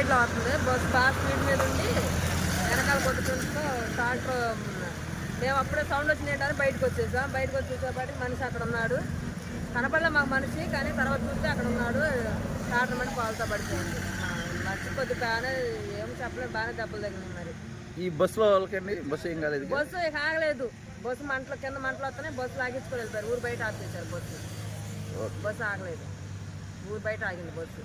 సైడ్లో వస్తుంది బస్ బాగా స్పీడ్ మీద ఉండి వెనకాల కొట్టుకుంటూ ట్రాక్టర్ మేము అప్పుడే సౌండ్ వచ్చినట్టని బయటకు వచ్చేసాం. బయటకు వచ్చేసేపాటికి మనిషి అక్కడ ఉన్నాడు. కనపడలే మాకు మనిషి కానీ తర్వాత చూస్తే అక్కడ ఉన్నాడు. ట్రాక్టర్ మట్టి పాలతో పడిపోయింది. మనిషి కొద్ది బాగానే ఏం చెప్పలేదు బాగానే దెబ్బలు తగ్గింది మరి. ఈ బస్సులో వాళ్ళకండి? బస్సు ఏం కాలేదు బస్సు ఆగలేదు. బస్సు మంటలు కింద మంటలు వస్తేనే బస్సు లాగించుకొని వెళ్తారు ఊరు బయట ఆపేశారు బస్సు. బస్సు ఆగలేదు. ఊరు బయట ఆగింది బస్సు.